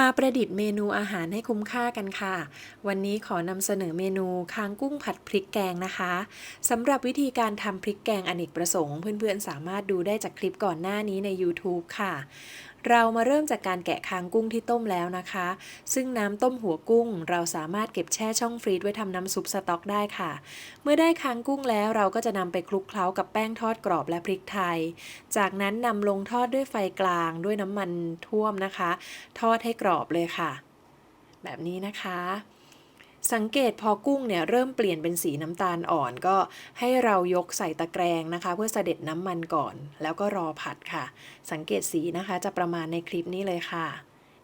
มาประดิษฐ์เมนูอาหารให้คุ้มค่ากันค่ะ วันนี้ขอนำเสนอเมนูค้างกุ้งผัดพริกแกงนะคะสำหรับวิธีการทำพริกแกงอเนกประสงค์ เพื่อนๆสามารถดูได้จากคลิปก่อนหน้านี้ใน YouTube ค่ะ เรามาเริ่มจากการแกะค้างกุ้งที่ต้มแล้วนะคะ ซึ่งน้ำต้มหัวกุ้ง เราสามารถเก็บแช่ช่องฟรีซไว้ทำน้ำซุปสต๊อกได้ค่ะ เมื่อได้ค้างกุ้งแล้วเราก็จะนำไปคลุกเคล้ากับแป้งทอดกรอบและพริกไทย จากนั้นนำลงทอดด้วยไฟกลางด้วยน้ำมันท่วมนะคะ ทอดให้กรอบเลยค่ะ แบบนี้นะคะ สังเกตพอกุ้งเนี่ยเริ่มเปลี่ยนเป็นสีน้ำตาลอ่อนก็ให้เรายกใส่ตะแกรงนะคะ เพื่อเสด็จน้ำมันก่อน แล้วก็รอผัดค่ะ สังเกตสีนะคะจะประมาณในคลิปนี้เลยค่ะ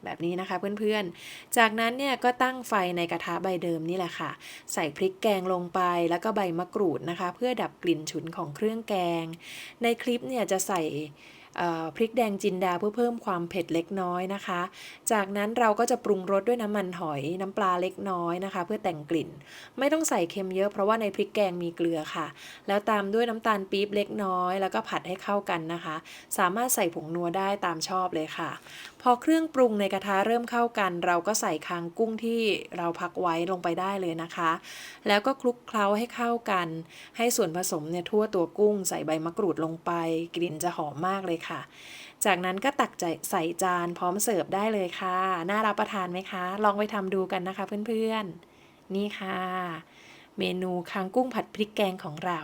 แบบนี้นะคะเพื่อนๆ จากนั้นเนี่ยก็ตั้งไฟในกระทะใบเดิมนี่แหละค่ะ ใส่พริกแกงลงไปแล้วก็ใบมะกรูดนะคะ เพื่อดับกลิ่นฉุนของเครื่องแกง ในคลิปเนี่ยจะใส่ พริกแดงจินดาเพื่อเพิ่มความเผ็ดเล็กน้อยนะคะ จากนั้นเราก็จะปรุงรสด้วยน้ำมันหอยน้ำปลาเล็กน้อยนะคะ เพื่อแต่งกลิ่น ไม่ต้องใส่เค็มเยอะเพราะว่าในพริกแกงมีเกลือค่ะ แล้วตามด้วยน้ำตาลปี๊บเล็กน้อย แล้วก็ผัดให้เข้ากันนะคะ สามารถใส่ผงนัวได้ตามชอบเลยค่ะ พอเครื่องปรุงในกระทะเริ่มเข้ากัน เราก็ใส่คางกุ้งที่เราพักไว้ลงไปได้เลยนะคะ แล้วก็คลุกเคล้าให้เข้ากัน ให้ส่วนผสมเนี่ยทั่วตัวกุ้ง ใส่ใบมะกรูดลงไป กลิ่นจะหอมมากเลยค่ะ จากนั้นก็ตักใใส่จานพร้อมเสิร์ฟได้เลยค่ะ น่ารับประทานไหมคะ ลองไปทำดูกันนะคะเพื่อนๆ นี่ค่ะ เมนูคางกุ้งผัดพริกแกงของเรา